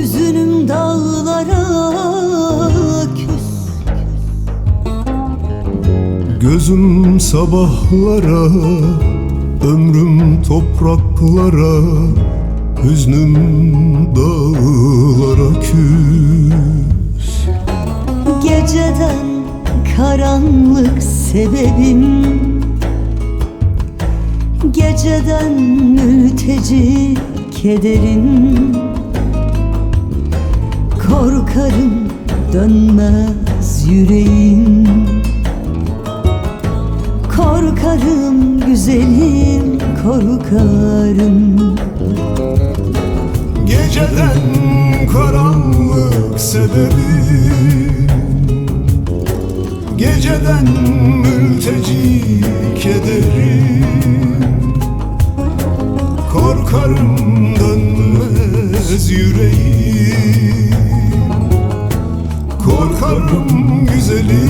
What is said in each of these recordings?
Hüzünüm dağlara küs. Gözüm sabahlara Ömrüm topraklara Hüznüm dağlara küs. Geceden karanlık sebebim. Geceden mülteci kederin Korkarım dönmez yüreğim. Korkarım güzelim korkarım. Geceden karanlık sebebim Geceden mülteci kederim Korkarım dönmez yüreğim Korkarım güzelim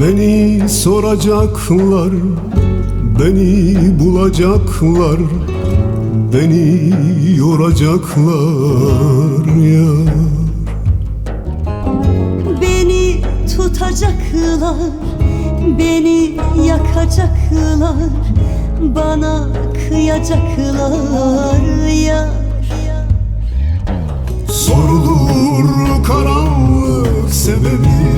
Beni soracaklar, beni bulacaklar, beni yoracaklar ya. Beni tutacaklar, beni yakacaklar Bana kıyacaklar ya Sorulur karanlık sebebi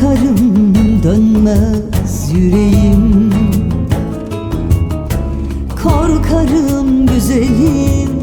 Korkarım dönmez yüreğim. Korkarım güzelim